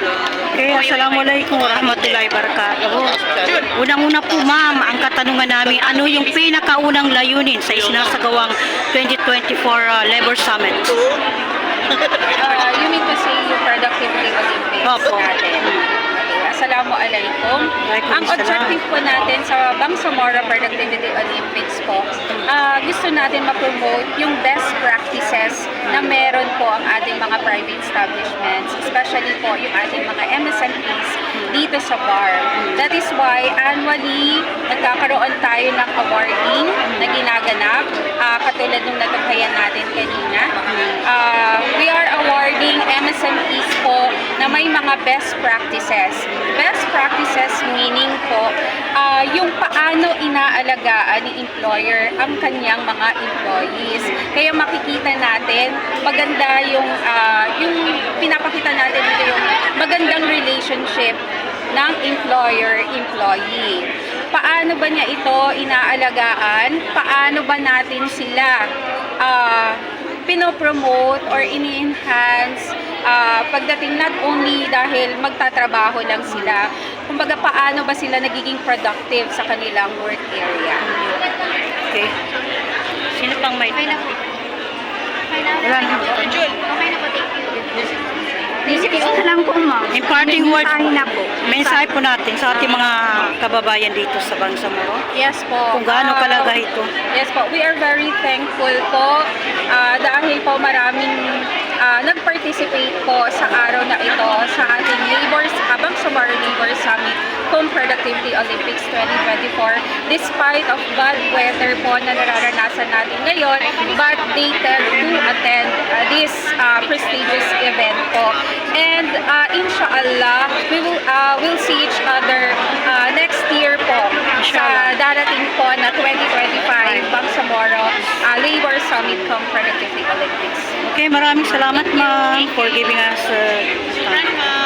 Okay, Assalamualaikum warahmatullahi wabarakatuh. Unang-una po ma'am, ang katanungan namin, ano yung pinakaunang layunin sa isinasagawang 2024 uh, Labor Summit? Uh, you mean to say yung Productivity Olympics Opo. natin? Assalamualaikum. Ang objective po natin sa Bangsamoro Productivity Olympics po, ah, gusto natin ma-promote yung best practices na meron po ang ating mga private establishments, especially po yung ating mga MSMEs dito sa bar. That is why annually nagkakaroon tayo ng awarding na ginaganap, ah, katulad nung natunghayan natin kanina. Ah, we are awarding MSMEs may mga best practices. Best practices meaning po, ah, yung paano inaalagaan ni employer ang kanyang mga employees. Kaya makikita natin, maganda yung, ah, yung pinapakita natin dito yung magandang relationship ng employer-employee. Paano ba niya ito inaalagaan? Paano ba natin sila ah, pinopromote or ini-enhance ah, pagdating not only dahil magtatrabaho lang sila, kumbaga paano ba sila nagiging productive sa kanilang work area. Okay. Sino pang may... Okay na po. Okay na. Wala na. Okay na po, thank you. Thank you. Lang po, ma'am. Imparting word, mensahe na po. mensahe po natin sa ating mga kababayan dito sa Bangsamoro. Yes po. Kung gaano Ah, kalaga ito. Yes po, we are very thankful po ah, dahil po ah, nag-participate po sa araw na ito sa ating Labors, Habang Samar Labor Summit Home Productivity Olympics 2024 despite of bad weather po na nararanasan natin ngayon but they tend to attend ah, this ah, prestigious event po. And uh, inshallah we will uh, we'll see each other ah, next year po sa darating po na 2025 Bangsamoro Summit cum Productivity Olympics. Okay, maraming salamat ma'am for giving us uh, time.